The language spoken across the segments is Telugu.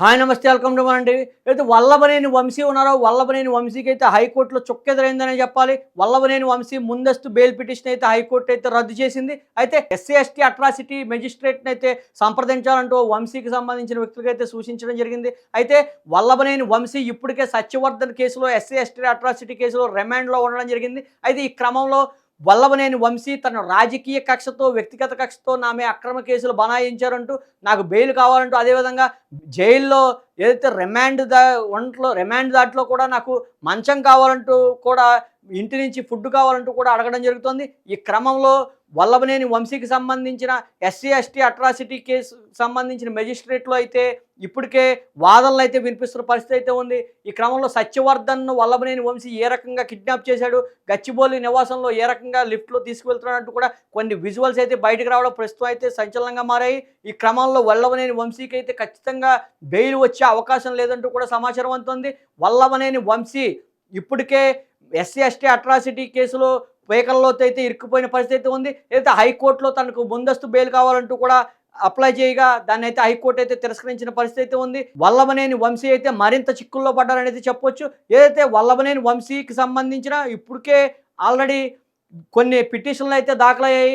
హాయ్ నమస్తే వెల్కమ్ టు అండి అయితే వల్లభనేని వంశీ ఉన్నారో వల్లభనేని వంశీకి అయితే హైకోర్టులో చుక్కెదురైందనే చెప్పాలి. వల్లభనేని వంశీ ముందస్తు బెయిల్ పిటిషన్ అయితే హైకోర్టు అయితే రద్దు చేసింది. అయితే ఎస్సీ ఎస్టీ అట్రాసిటీ మెజిస్ట్రేట్ని అయితే సంప్రదించాలంటూ వంశీకి సంబంధించిన వ్యక్తులకి అయితే సూచించడం జరిగింది. అయితే వల్లభనేని వంశీ ఇప్పటికే సత్యవర్ధన్ కేసులో ఎస్సీ ఎస్టీ అట్రాసిటీ కేసులో రిమాండ్లో ఉండడం జరిగింది. అయితే ఈ క్రమంలో వల్లభనేని వంశీ తన రాజకీయ కక్షతో వ్యక్తిగత కక్షతో నామే అక్రమ కేసులు బనాయించారంటూ నాకు బెయిల్ కావాలంటూ అదేవిధంగా జైల్లో ఏదైతే రిమాండ్ దా ఒంట్లో రిమాండ్ దాంట్లో కూడా నాకు మంచం కావాలంటూ కూడా ఇంటి నుంచి ఫుడ్ కావాలంటూ కూడా అడగడం జరుగుతుంది. ఈ క్రమంలో వల్లభనేని వంశీకి సంబంధించిన ఎస్సీ ఎస్టీ అట్రాసిటీ కేసు సంబంధించిన మెజిస్ట్రేట్లో అయితే ఇప్పటికే వాదనలు అయితే వినిపిస్తున్న పరిస్థితి అయితే ఉంది. ఈ క్రమంలో సత్యవర్ధన్ను వల్లభనేని వంశీ ఏ రకంగా కిడ్నాప్ చేశాడు గచ్చిబౌలి నివాసంలో ఏ రకంగా లిఫ్ట్లో తీసుకువెళ్తున్నాడంటూ కూడా కొన్ని విజువల్స్ అయితే బయటకు రావడం ప్రస్తుతం అయితే సంచలనంగా మారాయి. ఈ క్రమంలో వల్లభనేని వంశీకి అయితే ఖచ్చితంగా బెయిల్ వచ్చే అవకాశం లేదంటూ కూడా సమాచారం అందుతుంది. వల్లభనేని వంశీ ఇప్పటికే ఎస్సీ ఎస్టీ అట్రాసిటీ కేసులో పేకల్లో అయితే ఇరుక్కుపోయిన పరిస్థితి అయితే ఉంది. లేదా హైకోర్టులో తనకు ముందస్తు బెయిల్ కావాలంటూ కూడా అప్లై చేయగా దాన్ని అయితే హైకోర్టు అయితే తిరస్కరించిన పరిస్థితి అయితే ఉంది. వల్లభనేని వంశీ అయితే మరింత చిక్కుల్లో పడ్డారనేది చెప్పొచ్చు. ఏదైతే వల్లభనేని వంశీకి సంబంధించిన ఇప్పటికే ఆల్రెడీ కొన్ని పిటిషన్లు అయితే దాఖలయ్యాయి.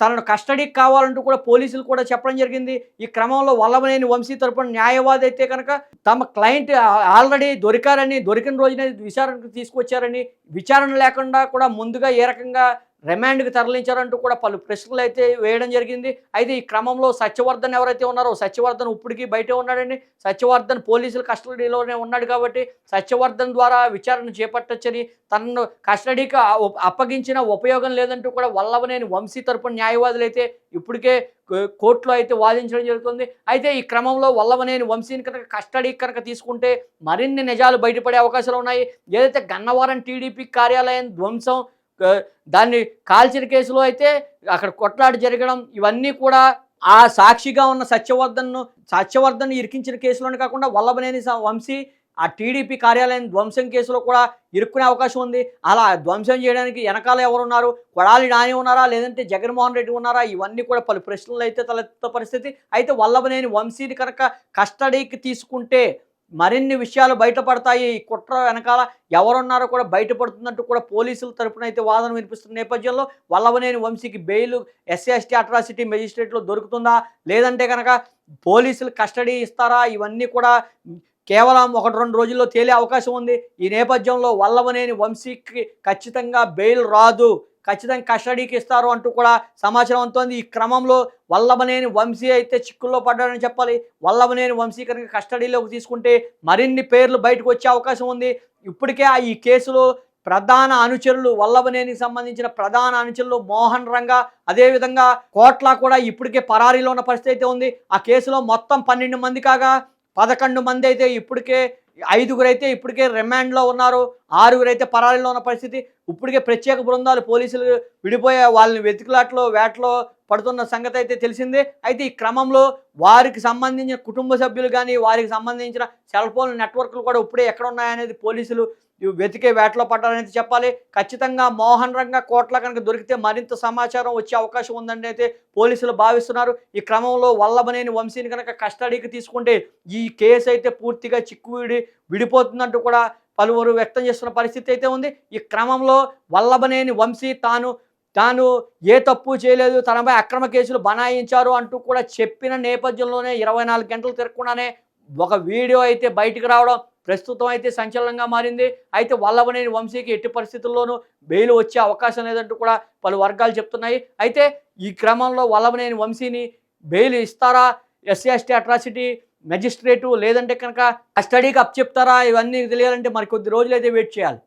తనను కస్టడీకి కావాలంటూ కూడా పోలీసులు కూడా చెప్పడం జరిగింది. ఈ క్రమంలో వల్లభనేని వంశీ తరపున న్యాయవాది అయితే కనుక తమ క్లయింట్ ఆల్రెడీ దొరికారని దొరికిన రోజునే విచారణకు తీసుకొచ్చారని విచారణ లేకుండా కూడా ముందుగా ఏ రకంగా రిమాండ్కి తరలించారంటూ కూడా పలు ప్రశ్నలు అయితే వేయడం జరిగింది. అయితే ఈ క్రమంలో సత్యవర్ధన్ ఎవరైతే ఉన్నారో సత్యవర్ధన్ ఇప్పటికీ బయటే ఉన్నాడండి. సత్యవర్ధన్ పోలీసుల కస్టడీలోనే ఉన్నాడు కాబట్టి సత్యవర్ధన్ ద్వారా విచారణ చేపట్టొచ్చని తనను కస్టడీకి అప్పగించిన ఉపయోగం లేదంటూ కూడా వల్లభనేని వంశీ తరపున న్యాయవాదులు అయితే ఇప్పటికే కో- కోర్టులో అయితే వాదించడం జరుగుతుంది. అయితే ఈ క్రమంలో వల్లభనేని వంశీని కనుక కస్టడీ కనుక తీసుకుంటే మరిన్ని నిజాలు బయటపడే అవకాశాలు ఉన్నాయి. ఏదైతే గన్నవరం టీడీపీ కార్యాలయం ధ్వంసం దాన్ని కాల్చిన కేసులో అయితే అక్కడ కొట్లాట జరగడం ఇవన్నీ కూడా ఆ సాక్షిగా ఉన్న సత్యవర్ధన్ను సత్యవర్ధన్ ఇరికించిన కేసులోనే కాకుండా వల్లభనేని వంశీ ఆ టీడీపీ కార్యాలయం ధ్వంసం కేసులో కూడా ఇరుక్కునే అవకాశం ఉంది. అలా ధ్వంసం చేయడానికి వెనకాల ఎవరున్నారు? కొడాలి నాని ఉన్నారా? లేదంటే జగన్మోహన్ రెడ్డి ఉన్నారా? ఇవన్నీ కూడా పలు ప్రశ్నలు అయితే తలెత్త పరిస్థితి. అయితే వల్లభనేని వంశీని కనుక కస్టడీకి తీసుకుంటే మరిన్ని విషయాలు బయటపడతాయి. ఈ కుట్ర వెనకాల ఎవరున్నారో కూడా బయటపడుతున్నట్టు కూడా పోలీసుల తరపున అయితే వాదన వినిపిస్తున్న నేపథ్యంలో వల్లవనేని వంశీకి బెయిల్ ఎస్సీఎస్టీ అట్రాసిటీ మెజిస్ట్రేట్లో దొరుకుతుందా? లేదంటే కనుక పోలీసులు కస్టడీ ఇస్తారా? ఇవన్నీ కూడా కేవలం ఒకటి రెండు రోజుల్లో తేలే అవకాశం ఉంది. ఈ నేపథ్యంలో వల్లవనేని వంశీకి ఖచ్చితంగా బెయిల్ రాదు. ఖచ్చితంగా కస్టడీకి ఇస్తారు అంటూ కూడా సమాచారం అందుతోంది. ఈ క్రమంలో వల్లభనేని వంశీ అయితే చిక్కుల్లో పడ్డాడని చెప్పాలి. వల్లభనేని వంశీ కనుక కస్టడీలోకి తీసుకుంటే మరిన్ని పేర్లు బయటకు వచ్చే అవకాశం ఉంది. ఇప్పటికే ఆ ఈ కేసులో ప్రధాన అనుచరులు వల్లభనేనికి సంబంధించిన ప్రధాన అనుచరులు మోహన్ రంగా అదేవిధంగా కోట్ల కూడా ఇప్పటికే పరారీలో ఉన్న పరిస్థితి అయితే ఉంది. ఆ కేసులో మొత్తం పన్నెండు మంది కాగా పదకొండు మంది అయితే ఇప్పటికే ఐదుగురు అయితే ఇప్పటికే రిమాండ్లో ఉన్నారు. ఆరుగురు అయితే పరారీలో ఉన్న పరిస్థితి. ఇప్పటికే ప్రత్యేక బృందాలు పోలీసులు విడిపోయే వాళ్ళని వెతుకులాట్లో వేటలో పడుతున్న సంగతి అయితే తెలిసిందే. అయితే ఈ క్రమంలో వారికి సంబంధించిన కుటుంబ సభ్యులు కానీ వారికి సంబంధించిన సెల్ ఫోన్ నెట్వర్క్లు కూడా ఇప్పుడే ఎక్కడ ఉన్నాయనేది పోలీసులు వెతికే వేటలో పడ్డారనేది చెప్పాలి. ఖచ్చితంగా మోహన్ రంగ కోట్ల కనుక దొరికితే మరింత సమాచారం వచ్చే అవకాశం ఉందని అయితే పోలీసులు భావిస్తున్నారు. ఈ క్రమంలో వల్లభనేని వంశీని కనుక కస్టడీకి తీసుకుంటే ఈ కేసు అయితే పూర్తిగా చిక్కువిడి విడిపోతుందంటూ కూడా పలువురు వ్యక్తం చేస్తున్న పరిస్థితి అయితే ఉంది. ఈ క్రమంలో వల్లభనేని వంశీ తాను తాను ఏ తప్పు చేయలేదు తనపై అక్రమ కేసులు బనాయించారు అంటూ కూడా చెప్పిన నేపథ్యంలోనే ఇరవై నాలుగు గంటలు తిరగకుండానే ఒక వీడియో అయితే బయటకు రావడం ప్రస్తుతం అయితే సంచలనంగా మారింది. అయితే వల్లభనేని వంశీకి ఎట్టి పరిస్థితుల్లోనూ బెయిల్ వచ్చే అవకాశం లేదంటూ కూడా పలు వర్గాలు చెప్తున్నాయి. అయితే ఈ క్రమంలో వల్లభనేని వంశీని బెయిల్ ఇస్తారా? ఎస్సీ ఎస్టీ అట్రాసిటీ మెజిస్ట్రేటు లేదంటే కనుక కస్టడీకి అప్ చెప్తారా ఇవన్నీ తెలియాలంటే మరి కొద్ది రోజులు అయితే వెయిట్ చేయాలి.